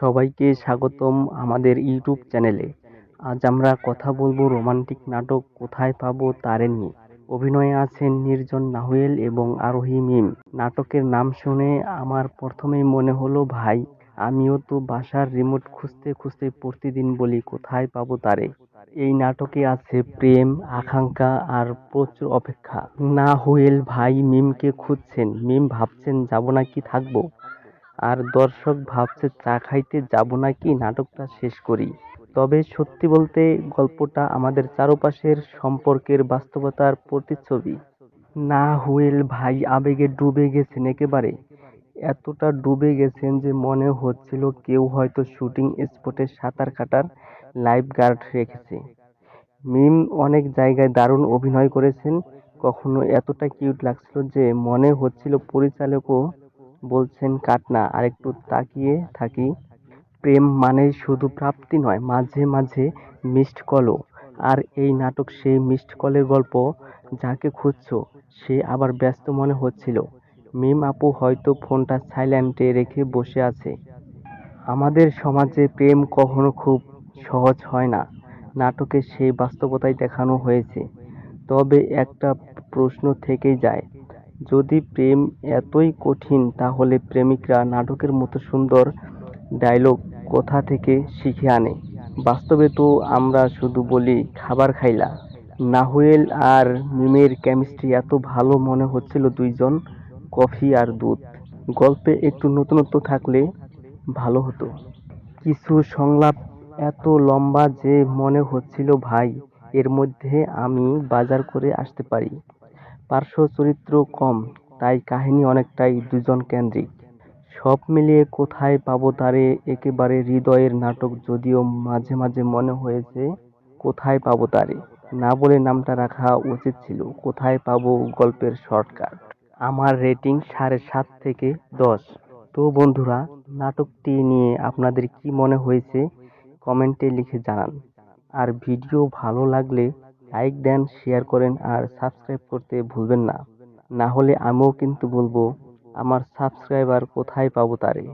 সবাইকে স্বাগতম আমাদের ইউটিউব চ্যানেলে। আজ আমরা কথা বলব রোমান্টিক নাটক কোথায় পাবো তারে নিয়ে। অভিনয়ে আছেন নির্জন নাহুয়েল এবং আরোহী মিম। নাটকের নাম শুনে আমার প্রথমেই মনে হলো, ভাই, আমিও তো বাসার রিমোট খুঁজতে খুঁজতে প্রতিদিন বলি, কোথায় পাবো তারে? এই নাটকে আছে প্রেম, আকাঙ্ক্ষা আর প্রচুর অপেক্ষা। না হুয়েল ভাই মিমকে খুঁজছেন। মিম ভাবছেন, যাব নাকি থাকব? আর দর্শক ভাবছে, চা খাইতে যাব নাকি? নাটকটা শেষ করি। তবে সত্যি বলতে গল্পটা আমাদের চারপাশের সম্পর্কের বাস্তবতার প্রতিচ্ছবি। না হুয়েল ভাই, আবেগে ডুবে গেছেন একেবারে। এতটা ডুবে গেছেন যে মনে হচ্ছিল কেউ হয়তো শুটিং স্পটে সাঁতার কাটার লাইফ গার্ড রেখেছে। মিম অনেক জায়গায় দারুণ অভিনয় করেছেন। কখনো এতটা কিউট লাগছিল যে মনে হচ্ছিল পরিচালকও বলছেন কাট না আরেকটু তাকিয়ে থাকি। প্রেম মানেই শুধু প্রাপ্তি নয়, মাঝে মাঝে মিসড কলও। আর এই নাটক সেই মিসড কলের গল্প, যাকে খুঁজছো, সে আবার ব্যস্ত মনে হচ্ছিল। মিম আপু হয়তো ফোনটা সাইলেন্টে রেখে বসে আছে। আমাদের সমাজে প্রেম কখনো খুব সহজ হয় না। নাটকে সেই বাস্তবতাই দেখানো হয়েছে। তবে একটা প্রশ্ন থেকেই যায় যদি প্রেম এতই কঠিন, তাহলে প্রেমিকরা নাটকের মতো সুন্দর ডায়লগ কোথা থেকে শিখে আনে? বাস্তবে তো আমরা শুধু বলি খাবার খাইলা। নাহুয়েল আর মিমের কেমিস্ট্রি এত ভালো মনে হচ্ছিল দুইজন, কফি আর দুধ। গল্পে একটু নতুনত্ব থাকলে ভালো হতো। কিছু সংলাপ এত লম্বা যে মনে হচ্ছিল, ভাই, এর মধ্যে আমি বাজার করে আসতে পারি। পার্শ্ব চরিত্র কম, তাই কাহিনী অনেকটাই দুজন কেন্দ্রিক সব মিলিয়ে কোথায় পাবো তারে একেবারে হৃদয়ের নাটক যদিও মাঝে মাঝে মনে হয়েছে, কোথায় পাবো তারে? না বলে নামটা রাখা উচিত ছিল, কোথায় পাবো গল্পের শর্টকাট? আমার রেটিং সাড়ে সাত থেকে দশ। তো বন্ধুরা, নাটকটি নিয়ে আপনাদের কি মনে হয়েছে? কমেন্টে লিখে জানান। আর ভিডিও ভালো লাগলে লাইক দেন শেয়ার করেন আর সাবস্ক্রাইব করতে ভুলবেন না। না হলে আমিও কিন্তু বলব, আমার সাবস্ক্রাইবার কোথায় পাবো তারে?